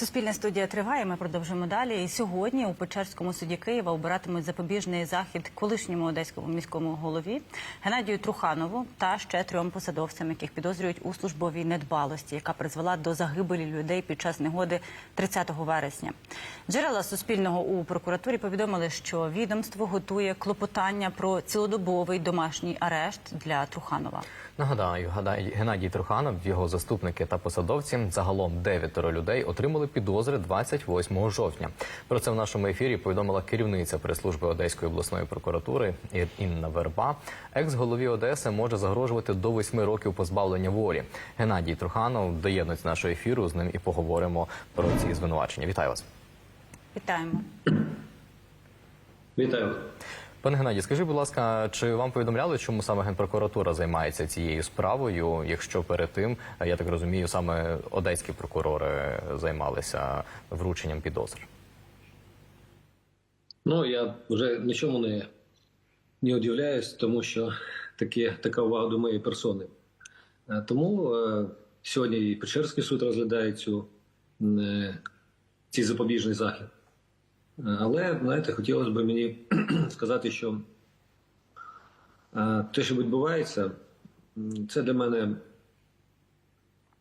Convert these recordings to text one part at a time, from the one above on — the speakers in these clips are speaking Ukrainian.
Суспільна студія триває. Ми продовжуємо далі. І сьогодні у Печерському суді Києва обиратимуть запобіжний захід колишньому одеському міському голові Геннадію Труханову та ще трьом посадовцям, яких підозрюють у службовій недбалості, яка призвела до загибелі людей під час негоди 30 вересня. Джерела Суспільного у прокуратурі повідомили, що відомство готує клопотання про цілодобовий домашній арешт для Труханова. Нагадаю, Геннадій Труханов, його заступники та посадовці, загалом дев'ятеро людей отримали підозри 28 жовтня. Про це в нашому ефірі повідомила керівниця прес-служби Одеської обласної прокуратури Інна Верба. Екс-голові Одеси може загрожувати до 8 років позбавлення волі. Геннадій Труханов доєднується нашого ефіру. З ним і поговоримо про ці звинувачення. Вітаю вас. Вітаємо. Вітаю. Пане Геннадій, скажіть, будь ласка, чи вам повідомляли, чому саме генпрокуратура займається цією справою? Якщо перед тим, я так розумію, саме одеські прокурори займалися врученням підозр? Ну я вже нічому не, не удивляюсь, тому що таке, така увага до моєї персони. Е, Тому е, сьогодні і Печерський суд розглядає цю, е, цей запобіжний захід. Але, знаєте, хотілося б мені сказати, що е, те, що відбувається, це для мене,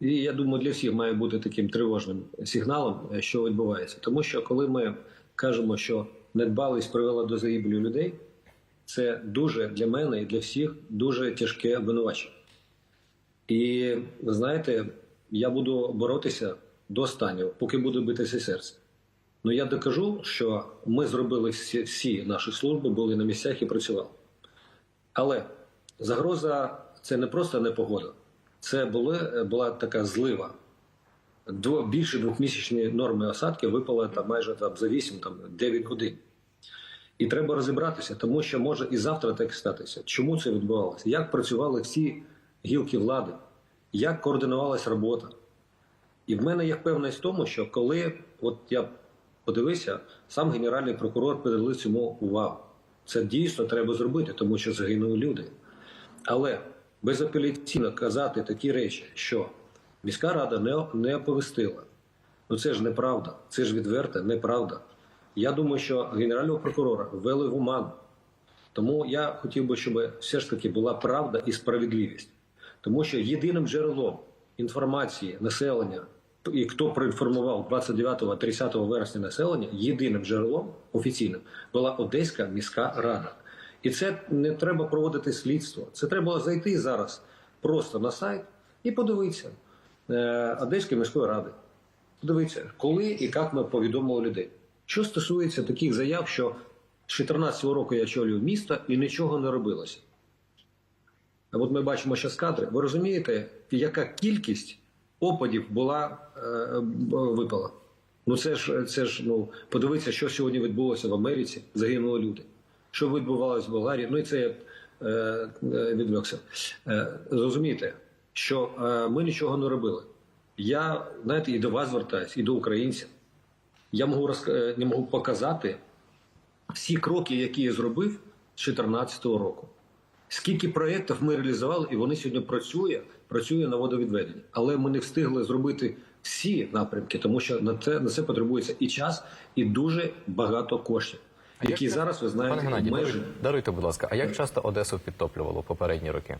і я думаю, для всіх має бути таким тривожним сигналом, е, що відбувається. Тому що коли ми кажемо, що недбалість привела до загибелі людей, це дуже для мене і для всіх дуже тяжке обвинувачення. І ви знаєте, я буду боротися до останнього, поки буде битися серце. Ну я докажу, що ми зробили всі, всі наші служби, були на місцях і працювали. Але загроза це не просто непогода, це були, була така злива. Дво, більше двохмісячні норми осадки випало там майже там, за 8 там, 9 годин. І треба розібратися, тому що може і завтра так статися. Чому це відбувалося? Як працювали всі гілки влади, як координувалася робота. І в мене є впевненість в тому, що коли от я подивився, сам генеральний прокурор приділив цьому увагу. Це дійсно треба зробити, тому що загинули люди. Але безапеляційно казати такі речі, що міська рада не, не оповістила. Ну це ж неправда, це ж відверта неправда. Я думаю, що генерального прокурора ввели в оману. Тому я хотів би, щоб все ж таки була правда і справедливість. Тому що єдиним джерелом інформації населення, і хто проінформував 29-30 вересня населення, єдиним джерелом офіційним була Одеська міська рада. І це не треба проводити слідство. Це треба зайти зараз просто на сайт і подивитися е, Одеської міської ради. Подивитися, коли і як ми повідомили людей. Що стосується таких заяв, що з 14 року я очолюю місто і нічого не робилося. А от ми бачимо зараз кадри. Ви розумієте, яка кількість опадів була е, випала? Ну це ж це ж ну подивитися, що сьогодні відбулося в Америці. Загинули люди. Що відбувалося в Болгарії? Ну і це е, е, відвлекся. Е, зрозумійте, що е, ми нічого не робили. Я знаєте, і до вас звертаюсь, і до українців. Я можу розк- не можу показати всі кроки, які я зробив з 2014 року. Скільки проєктів ми реалізували, і вони сьогодні працює, працює на водовідведенні. Але ми не встигли зробити всі напрямки, тому що на це на це потребується і час, і дуже багато коштів, які як- зараз ви Пане знаєте Геннадій, обмежені. даруйте, будь ласка, а як часто Одесу підтоплювало попередні роки?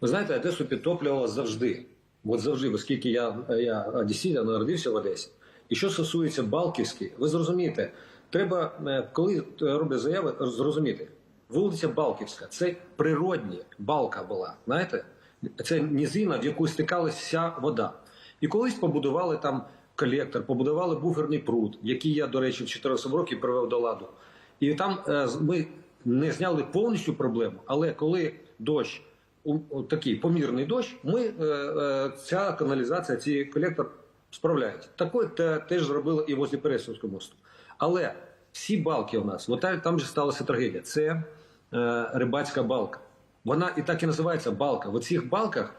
Ви знаєте, Одесу підтоплювало завжди. От завжди, оскільки я, я одесіт, народився в Одесі. І що стосується Балківської, ви зрозумієте, треба, е, коли роблять заяви, зрозуміти, вулиця Балківська це природня балка була. Знаєте, це низина, в яку стикалася вся вода. І колись побудували там колектор, побудували буферний пруд, який я, до речі, в 14 років привев до ладу. І там е, ми не зняли повністю проблему, але коли дощ, у- такий помірний дощ, ми, е, е, ця каналізація, цей колектор справляється. Таке теж зробили і возле Пересівського мосту. Але всі балки у нас, от там- же сталася трагедія. Це е, рибацька балка. Вона і так і називається балка. В цих балках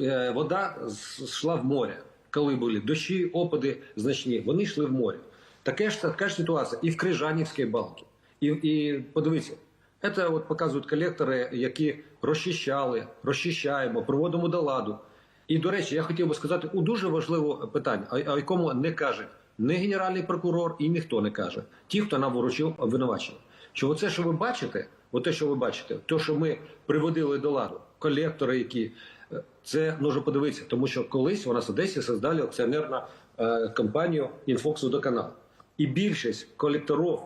е, вода йшла в море. Коли були дощі, опади значні, вони йшли в море. Таке ж така ж ситуація і в Крижанівській балці. І, і подивіться, це от показують колектори, які розчищали, розчищаємо, приводимо до ладу. І до речі, я хотів би сказати у дуже важливе питання, а якому не каже не генеральний прокурор і ніхто не каже. Ті, хто нам вручив обвинувачення. Що оце, що ви бачите, оте, що ви бачите, то, що ми приводили до ладу, колектори, які е, це нужно подивитися, тому що колись у нас в Одесі создали акціонерну е, компанію «Інфокс Водоканал». І більшість колекторів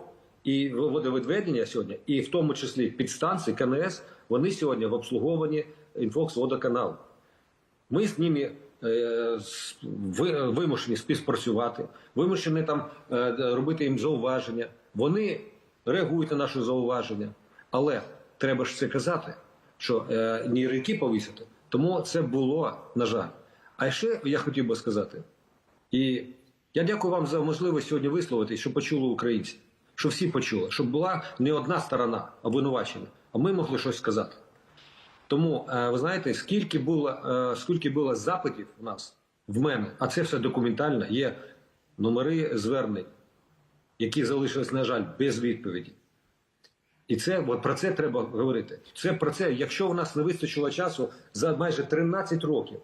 і водовідведення сьогодні, і в тому числі підстанції КНС, вони сьогодні в обслуговуванні «Інфокс Водоканалу». Ми з ними вимушені співпрацювати, вимушені там е, робити їм зауваження. Вони реагують на наші зауваження, але треба ж це казати, що е, не ярлики повісити. Тому це було, на жаль. А ще я хотів би сказати, і я дякую вам за можливість сьогодні висловити, що почули українці, що всі почули, щоб була не одна сторона обвинувачення, а ми могли щось сказати. Тому е, ви знаєте, скільки було, е, скільки було запитів у нас в мене, а це все документально, є номери звернень, які залишились, на жаль, без відповіді. І це от про це треба говорити. Це про це, якщо у нас не вистачило часу за майже 13 років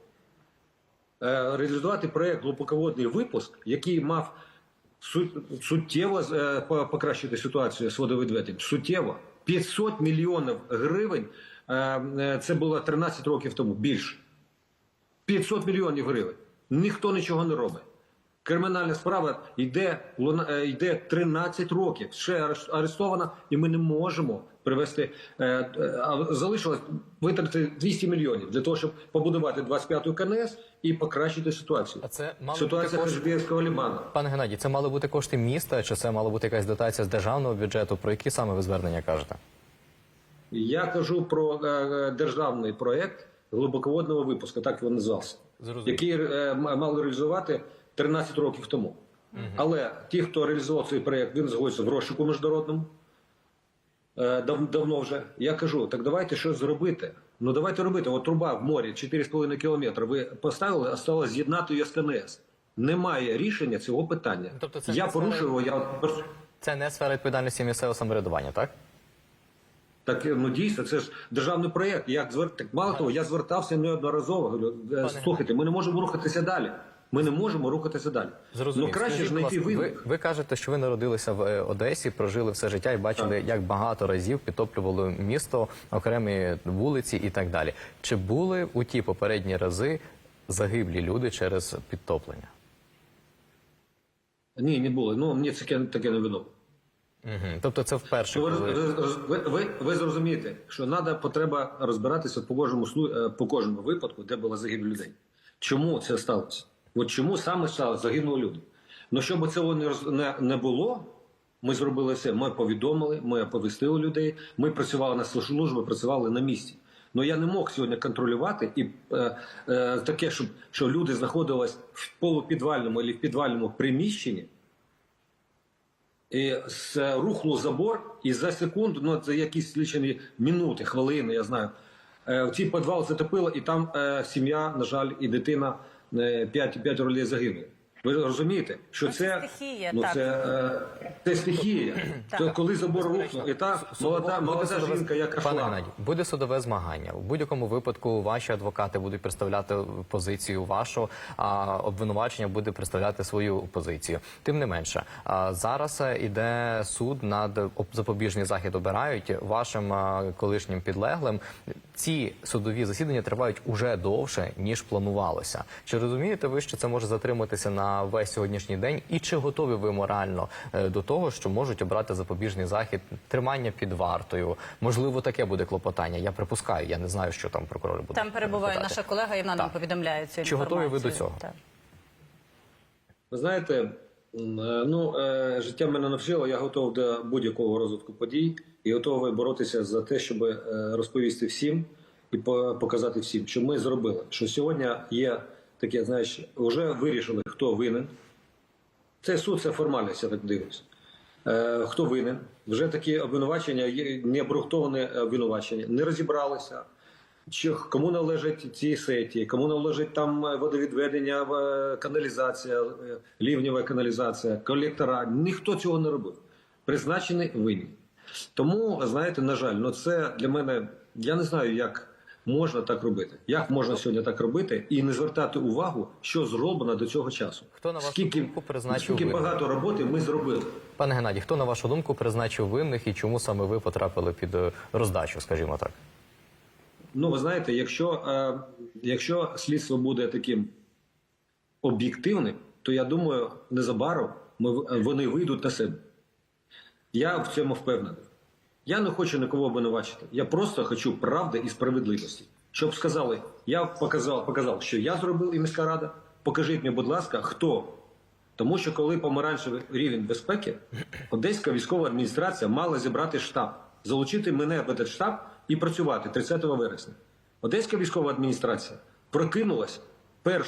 е, реалізувати проєкт глибоководний випуск, який мав суттєво покращити ситуацію з водовідведенням. Суттєво 500 мільйонів гривень. Е, е, Це було 13 років тому. Більше 500 мільйонів гривень. Ніхто нічого не робить. Кримінальна справа йде, е, йде 13 років. Ще ареш- арештована, і ми не можемо привести. А залишилось витратити 200 мільйонів для того, щоб побудувати 25-ю КНС і покращити ситуацію. А це мало Ситуація бути кошти- ліману. Пане Геннадій, це мали бути кошти міста, чи це мала бути якась дотація з державного бюджету? Про які саме ви звернення кажете? Я кажу про е, е, державний проект глибоководного випуску, так він називався, Зрозуміло. який е, мали реалізувати 13 років тому. Але ті, хто реалізував цей проект, він знаходиться в розшуку міжнародному. Дав- давно вже. Я кажу, так давайте щось зробити. Ну давайте робити. От труба в морі 4,5 кілометри. Ви поставили, а стало з'єднати її з КНС. Немає рішення цього питання. Тобто це я порушив сфера- Я Це не сфера відповідальності місцевого самоврядування, так? Так ну дійсно, це ж державний проєкт. Як звер... так, мало того, я звертався неодноразово. Говорю, е, слухайте, ми не можемо рухатися далі. Ми не можемо рухатися далі. Зрозумів. Ну краще Скажіть, ж знайти ви, ви кажете, що ви народилися в е, Одесі, прожили все життя і бачили, як багато разів підтоплювало місто, окремі вулиці і так далі. Чи були у ті попередні рази загиблі люди через підтоплення? Ні, не було. Ну мені це таке не відомо. Угу. Тобто це вперше. Ви, ви, ви, ви, зрозумієте, що треба потреба розбиратися по кожному е, по кожному випадку, де була загибель людей. Чому це сталося? От чому саме сталося загинули люди? Ну щоб цього не, роз- не, не було, ми зробили все. Ми повідомили, ми оповістили людей. Ми працювали на службі, працювали на місці. Ну я не мог сьогодні контролювати і е, е, таке, щоб що люди знаходились в полупідвальному або в підвальному приміщенні. Рухнув забор, і за секунду, ну це якісь лічені минути, хвилини, я знаю. е, В цей підвал затопило, і там е, сім'я, на жаль, і дитина е, п'ять, п'ять ролей загинули. Ви розумієте, що це, це стихія, ну, так. це, е, це стихія. Це коли забор рухнув, і та молода, молода Судове- жінка, яка Пане. Геннадій, буде судове змагання. У будь-якому випадку ваші адвокати будуть представляти позицію вашу, а обвинувачення буде представляти свою позицію. Тим не менше, а, зараз іде суд над об- запобіжний захід обирають вашим колишнім підлеглим. Ці судові засідання тривають уже довше ніж планувалося. Чи розумієте ви, що це може затриматися на весь сьогоднішній день? І чи готові ви морально е, до того, що можуть обрати запобіжний захід, тримання під вартою? Можливо, таке буде клопотання. Я припускаю. Я не знаю, що там прокурори будуть. Там перебуває питати. наша колега, і вона нам повідомляє цю Чи готові ви до цього? Так. Ви знаєте, ну е, життя мене навчило, я готов до будь-якого розвитку подій і готовий боротися за те, щоб е, розповісти всім і показати всім, що ми зробили. Що сьогодні є таке, знаєш, вже вирішили, хто винен. Це суд, це формальність, я так дивлюся. Е, хто винен? Вже такі обвинувачення, є необґрунтоване обвинувачення, не розібралися. Чи кому належать ці сеті, кому належить там е, водовідведення, е, каналізація, е, лівнєва каналізація, колектора. Ніхто цього не робив. Призначені винні. Тому, знаєте, на жаль, ну це для мене, я не знаю, як можна так робити? Як можна сьогодні так робити і не звертати увагу, що зроблено до цього часу? Хто, на вашу скільки, думку, призначив скільки винних? багато роботи ми зробили? Пане Геннадій, хто на вашу думку призначив винних і чому саме ви потрапили під роздачу, скажімо так? Ну, ви знаєте, якщо, е, якщо слідство буде таким об'єктивним, то я думаю, незабаром ми, вони вийдуть на себе. Я в цьому впевнений. Я не хочу нікого обвинувачити. Я просто хочу правди і справедливості. Щоб сказали, я показав, показав, що я зробив і міська рада. Покажіть мені, будь ласка, хто. Тому що коли помаранчевий рівень безпеки, Одеська військова адміністрація мала зібрати штаб, залучити мене в цей штаб і працювати 30 вересня. Одеська військова адміністрація прокинулась 1,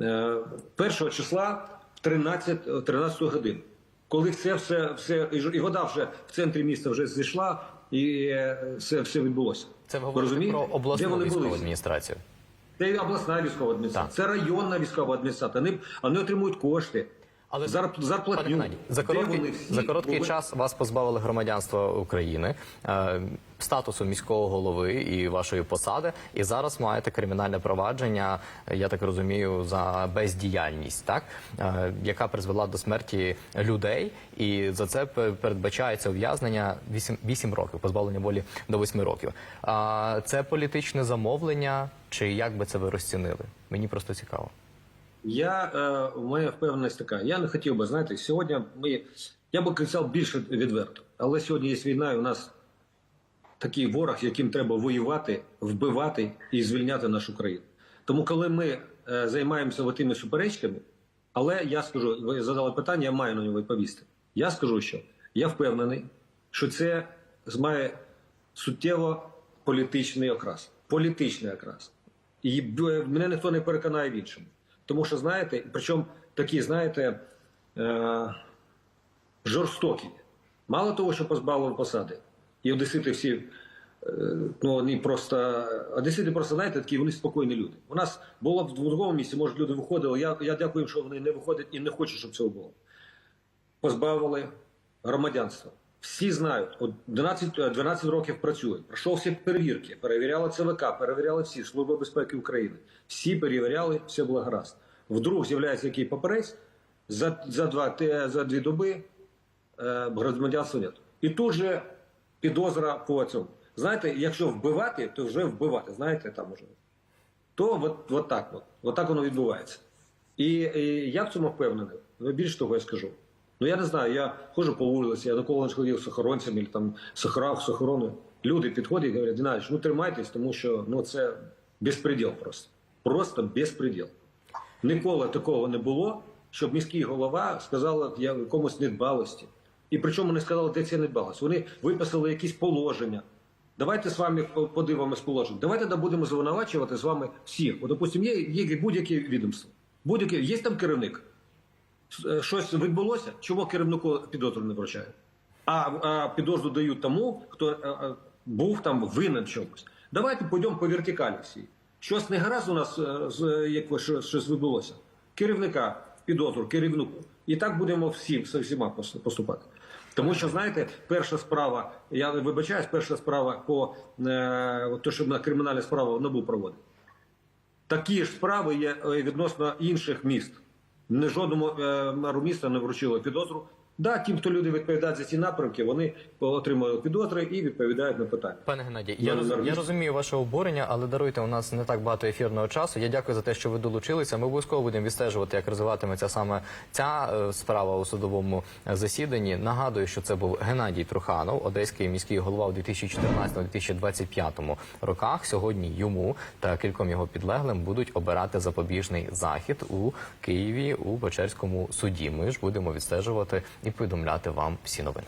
е, 1 числа в 13, 13 годину. Коли це все, все і вода вже в центрі міста вже зійшла, і е, все, все відбулося. Це ви говорите про Де обласну вони військову були? адміністрацію. Це обласна військова адміністрація, це районна військова адміністрація. Вони, вони отримують кошти. Але Зарп- зарплатню. За короткий, всі за короткий були? час вас позбавили громадянства України, е, статусу міського голови і вашої посади, і зараз маєте кримінальне провадження, е, я так розумію, за бездіяльність, так е, яка призвела до смерті людей, і за це передбачається ув'язнення 8, 8 років, позбавлення волі до 8 років. А це політичне замовлення, чи як би це ви розцінили? Мені просто цікаво. Я е, моя впевненість така. Я не хотів би знаєте, сьогодні ми я би казав більше відверто, але сьогодні є війна, і у нас такий ворог, яким треба воювати, вбивати і звільняти нашу країну. Тому, коли ми е, займаємося тими суперечками, але я скажу, ви задали питання, я маю на нього відповісти. Я скажу, що я впевнений, що це має суттєво політичний окрас. Політичний окрас. І мене ніхто не переконає в іншому. Тому що, знаєте, причому такі, знаєте, е- жорстокі. Мало того, що позбавили посади, і одесити всі, е, ну вони просто одесити просто знаєте, такі вони спокійні люди. У нас було б в другому місці, може, люди виходили. Я, я дякую, що вони не виходять і не хочуть, щоб цього було. Позбавили громадянства. Всі знають, 12, е, 12 років працюють, пройшов всі перевірки, перевіряли ЦВК, перевіряли всі Служба безпеки України. Всі перевіряли, все було гаразд. Вдруг з'являється який папірець, за, за, два, за дві доби е, громадянства нет. І тут же підозра по цьому. Знаєте, якщо вбивати, то вже вбивати. Знаєте, там уже. То от, от так от. От так воно відбувається. І, і я в цьому впевнений. Більше того я скажу. Ну я не знаю, я ходжу по вулиці, я ніколи не ходив з охоронцями, або там охра- з охороною. Люди підходять і говорять, Геннадій, ну тримайтесь, тому що ну, це безпреділ просто. Просто безпреділ. Ніколи такого не було, щоб міський голова сказав я якомусь недбалості. І причому не сказали, де ця недбалость. Вони виписали якісь положення. Давайте з вами подивимось положення. Давайте да будемо звинувачувати з вами всіх. От, допустимо, є, є будь-яке відомство. Будь-яке, є там керівник. Е, Щось відбулося, чому керівнику підозру не вручають? А, а підозру дають тому, хто е, е, був там винен чомусь. Давайте підемо по вертикалі всі. Щось не гаразд у нас як що- щось відбулося. Керівника підозру, керівнику. І так будемо всі з всіма поступати. Тому що, знаєте, перша справа, я вибачаюсь, перша справа по е, то, що на кримінальна справа в НАБУ проводить. Такі ж справи є відносно інших міст. Не жодному меру міста не вручили підозру. Да, тим, хто люди відповідають за ці напрямки, вони отримали підозри і відповідають на питання. Пане Геннадій, я, роз, я розумію ваше обурення, але даруйте, у нас не так багато ефірного часу. Я дякую за те, що ви долучилися. Ми обов'язково будемо відстежувати, як розвиватиметься саме ця е, справа у судовому е, засіданні. Нагадую, що це був Геннадій Труханов, одеський міський голова у 2014-2025 роках. Сьогодні йому та кільком його підлеглим будуть обирати запобіжний захід у Києві у Печерському суді. Ми ж будемо відстежувати і повідомляти вам всі новини.